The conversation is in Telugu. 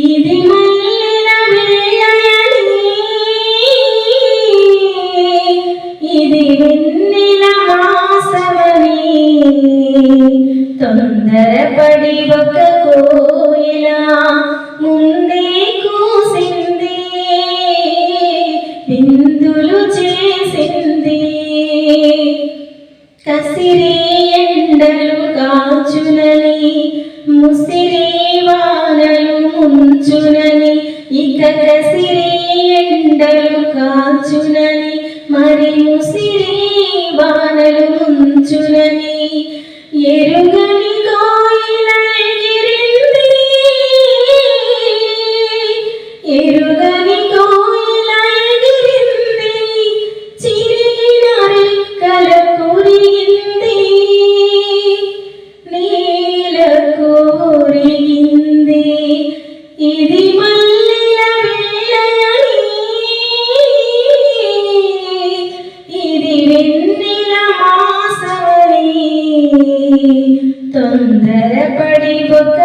ఇది మల్లిన వేళయని ఇది వెన్నెల మాసమని తొందరపడి ఒక కోయిల ముందే కూసింది. బిందులు చేసింది. కసిరి ఎండలు కాచునని ముసిరి ఇక కసిరి ఎండలు కాచునని మరి ముసిరి వానలు ముంచునని ఎరుగని ఎరుగని కోయిల చిరిగిన రెక్కల కురిగింది నీల కోరిగింది. ఇది మన తొందరపడి ఒక